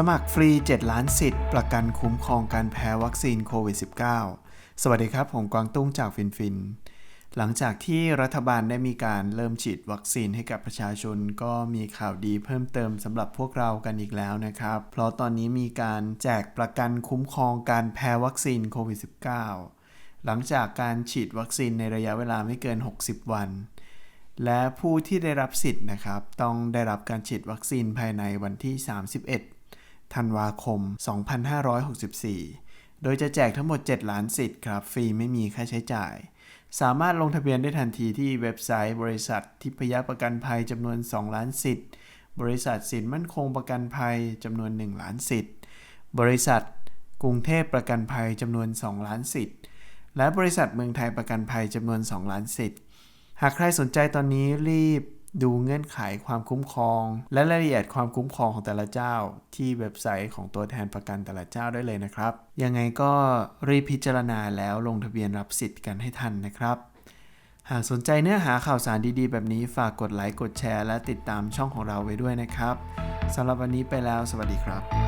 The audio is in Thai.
สมัครฟรี 7 ล้านสิทธิ์ ประกันคุ้มครองการแพ้วัคซีนโควิด -19 สวัสดีครับ ผมกวางตุ้งจากฟินฟิน หลังจากที่รัฐบาลได้มีการเริ่มฉีดวัคซีนให้กับประชาชน ก็มีข่าวดีเพิ่มเติมสำหรับพวกเรากันอีกแล้วนะครับ เพราะตอนนี้มีการแจกประกันคุ้มครองการแพ้วัคซีนโควิด -19 หลังจากการฉีดวัคซีนในระยะเวลาไม่เกิน 60 วันและผู้ที่ได้รับสิทธิ์นะครับ ต้องได้รับการฉีดวัคซีนภายในวันที่ 31 ธันวาคม 2564 โดยจะแจกทั้งหมด 7 ล้านสิทธิ์ครับ ฟรีไม่มีค่าใช้จ่าย สามารถลงทะเบียนได้ทันทีที่เว็บไซต์บริษัททิพยประกันภัยจำนวน 2 ล้านสิทธิ์ บริษัทสินมั่นคงประกันภัยจำนวน 1 ล้านสิทธิ์ บริษัทกรุงเทพประกันภัยจำนวน 2 ล้านสิทธิ์ และบริษัทเมืองไทยประกันภัยจำนวน 2 ล้านสิทธิ์ หากใครสนใจตอนนี้รีบ ดูเงื่อนไขความคุ้มครอง และรายละเอียดความคุ้มครองของแต่ละเจ้า ที่เว็บไซต์ของตัวแทนประกันแต่ละเจ้าได้เลยนะครับ ยังไงก็รีบพิจารณาแล้วลงทะเบียนรับสิทธิ์กันให้ทันนะครับ หากสนใจเนื้อหาข่าวสารดีๆ แบบนี้ฝากกดไลค์กดแชร์ และติดตามช่องของเราไว้ด้วยนะครับสำหรับวันนี้ไปแล้ว สวัสดีครับ